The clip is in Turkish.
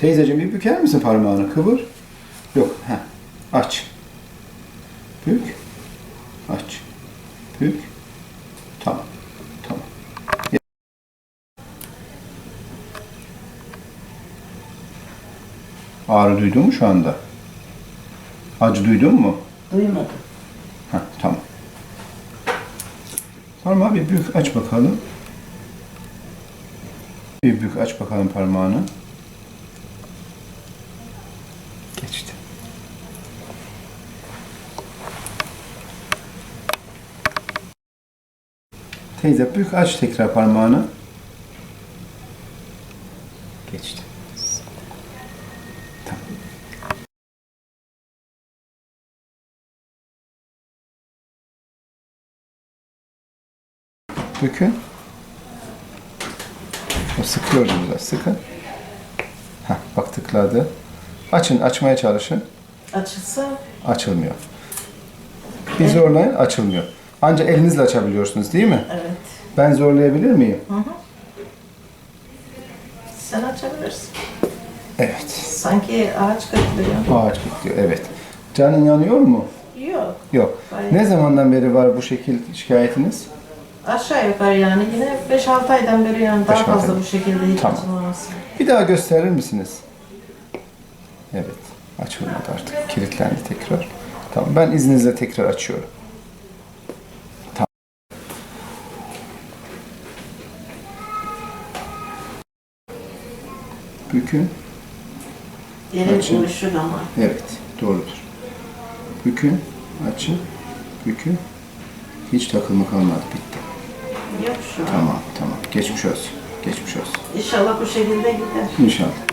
Teyzeciğim bir büker misin parmağını? Kıvır. Yok. Heh. Aç. Bük. Aç. Bük. Tamam. Tamam. Ağrı duydun mu şu anda? Acı duydun mu? Duymadım. Heh, tamam. Parmağı bir büyük aç bakalım. Bir büyük aç bakalım parmağını. Geçti. Teyze büyük aç tekrar parmağını. Geçti. Tamam. Bükün. O sıkıyor burada. Sıkın. Heh, bak tıkladı. Açın, açmaya çalışın. Açılsa Açılmıyor. Bir zorlayın, açılmıyor. Ancak elinizle açabiliyorsunuz değil mi? evet. Ben zorlayabilir miyim? Sen açabilirsin. Evet. Sanki ağaç kırılıyor. Ağaç gidiyor, evet. Canın yanıyor mu? Yok. Yok. Hayır. Ne zamandan beri var bu şekil şikayetiniz? Aşağı yukarı yani yine 5-6 aydan beri yani daha fazla ay. bu şekilde hiç Tamam. açılmaması. Bir daha gösterir misiniz? Evet. Açılmadı artık. Kilitlendi tekrar. Tamam. Ben izninizle tekrar açıyorum. Bükün. Yerim Açın. ama. Evet. Doğrudur. Bükün. Açın. Bükün. Hiç takılma kalmadı. Bitti. Yok şu an. Tamam. Tamam. Geçmiş olsun. Geçmiş olsun. İnşallah bu şekilde gider. İnşallah.